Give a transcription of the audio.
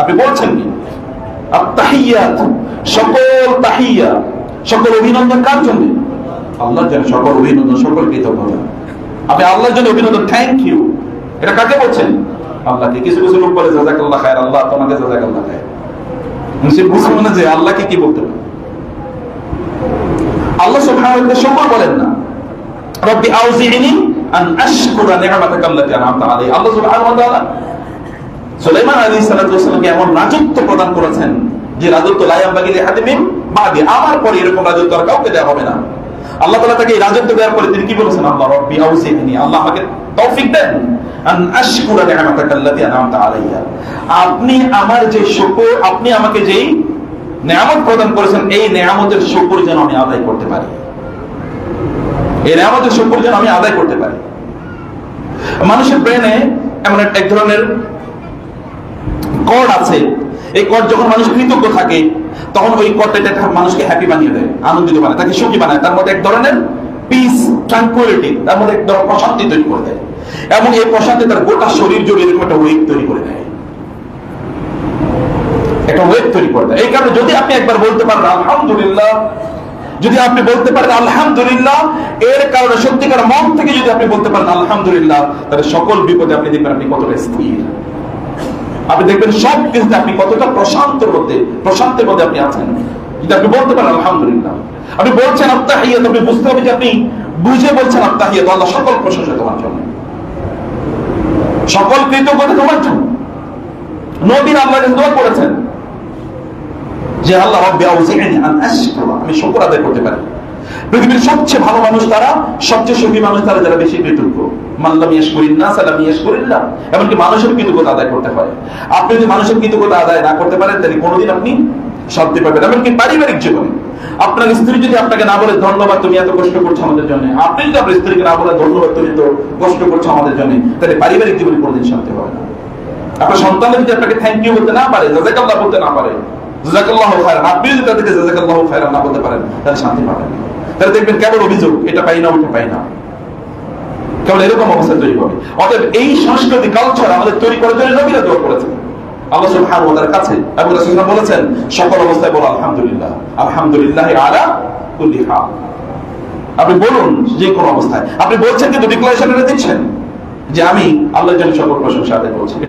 আপনি বলছেন সকল তাহিয়া, সকল অভিনন্দন কার জন্য? আল্লাহর জন্য সকল অভিনন্দন, সকল আপনি আল্লাহর জন্য অভিনন্দন থ্যাংক ইউ এটা কাকে বলছেন? আল্লাহকে কিছু কিছু লোক বলে, জাজাকাল্লাহ খায়ের আল্লাহ তোমাকে জাজাকাল্লাহ খায়ের সে বুঝতে মানে যে আল্লাহকে কি বলতে পারে। আল্লাহ তাআলা সকল বলেন না। রব্বি আউজিনি আন আশকুরা আন'আমতা আল্লাহ সুবহানাহু ওয়া তাআলা সুলাইমান আলাইহিস সালাতু এমন রাজত্ব প্রদান করেছেন যে রাজত্ব লায়াম হাদিমিম বাদি। আমার পরে এরকম রাজত্ব আর কাউকে দেওয়া হবে না। আল্লাহ তাআলা তাকে রাজত্ব দেওয়ার পরে তিনি কি বলেছেন? আল্লাহ রব্বি আউজিনি। আল্লাহ আমাকে তৌফিক দেন। আন আশকুরা আন'আমতা আপনি আমার যে শুকর, আপনি আমাকে যেই নেয়ামত প্রদান করেছেন, এই নেয়ামতের শুকর যেন আমি আদায় করতে পারি। নেয়ামতের শুকর যেন আমি আদায় করতে পারি। মানুষের ব্রেনে এমন এক- ধরনের কর্ড আছে। এই কর্ড যখন মানুষ কৃতজ্ঞ থাকে, তখন ওই কর্ডটা একটা মানুষকে হ্যাপি বানিয়ে দেয়, আনন্দিত বানায়, তাকে সুখী বানায়। তার মধ্যে এক ধরনের পিস ট্রাঙ্কুইলিটি তার মধ্যে এক ধরনের প্রশান্তি তৈরি করে দেয়। এবং এই প্রশান্তি তার গোটা শরীর জুড়ে এরকম একটা ওয়েট তৈরি করে দেয়। একটা ওয়েট তৈরি করে দেয়। এই কারণে যদি আপনি একবার বলতে পারেন, আলহামদুলিল্লাহ যদি আপনি বলতে পারেন আলহামদুলিল্লাহ, এর কারণে সত্যিকার মন থেকে যদি আপনি বলতে পারেন আলহামদুলিল্লাহ, তাহলে সকল বিপদে আপনি দেখবেন আপনি কতটা স্থির। আপনি দেখবেন সব কিছুতে আপনি কতটা প্রশান্তের মধ্যে প্রশান্তের মধ্যে আপনি আছেন। যদি আপনি বলতে পারেন আলহামদুলিল্লাহ, আপনি বলছেন আত্মাহিয়াত আপনি বুঝতে হবে যে আপনি বুঝে বলছেন আত্মাহিয়াত আল্লাহ সকল প্রশংসা তোমার জন্য। সকল কৃতজ্ঞতা তোমার জন্য। নবীর আল্লাহ যে আল্লাহ রব্বি আমি শুকর আদায় করতে পারি। পৃথিবীর সবচেয়ে ভালো মানুষ তারা, সবচেয়ে সুখী মানুষ তারা, যারা বেশি কৃতজ্ঞ। মাল্লাম ইয়াশকুরিন নাস আলাম ইয়াশকুরিল্লাহ। এমনকি মানুষের কৃতজ্ঞতা আদায় করতে হয়। আপনি যদি মানুষের কৃতজ্ঞতা আদায় না করতে পারেন, তাহলে কোনোদিন আপনি শান্তি পাবেন এমনকি পারিবারিক জীবনে। আপনার স্ত্রী যদি আপনাকে না বলে, ধন্যবাদ, তুমি এত কষ্ট করছ আমাদের জন্য। আপনি যদি আপনার স্ত্রীকে না বলে, ধন্যবাদ, তুমি তো কষ্ট করছ আমাদের জন্য, তাহলে পারিবারিক জীবনে কোনোদিন শান্তি হবে না। আপনার সন্তান যদি আপনাকে থ্যাংক ইউ বলতে না পারে, জাজাকাল্লাহ বলতে না পারে জাজাকাল্লাহ খায়রান। আপনি যদি তাদেরকে জাজাকাল্লাহ খায়রান না বলতে পারেন, তাহলে শান্তি পাবেন। তাহলে দেখবেন কেবল অভিযোগ? এটা পাই না, ওটা পাই না। কেবল এরকম অবস্থা তৈরি হবে। অতএব এই সংস্কৃতি কালচার আমাদের তৈরি করার জন্য নবীরা দোয়া করেছেন। আল্লাহ সুবহানাহু ওয়া কাছে এবং বলেছেন, সকল অবস্থায় বলো, আলহামদুলিল্লাহ। আলহামদুলিল্লাহ আলা কুল্লি হাল। আপনি বলুন, যে কোন অবস্থায়। আপনি বলছেন কিন্তু ডিক্লারেশন দিচ্ছেন যে আমি আল্লাহর জন্য সকল প্রশংসা আদায় করছি।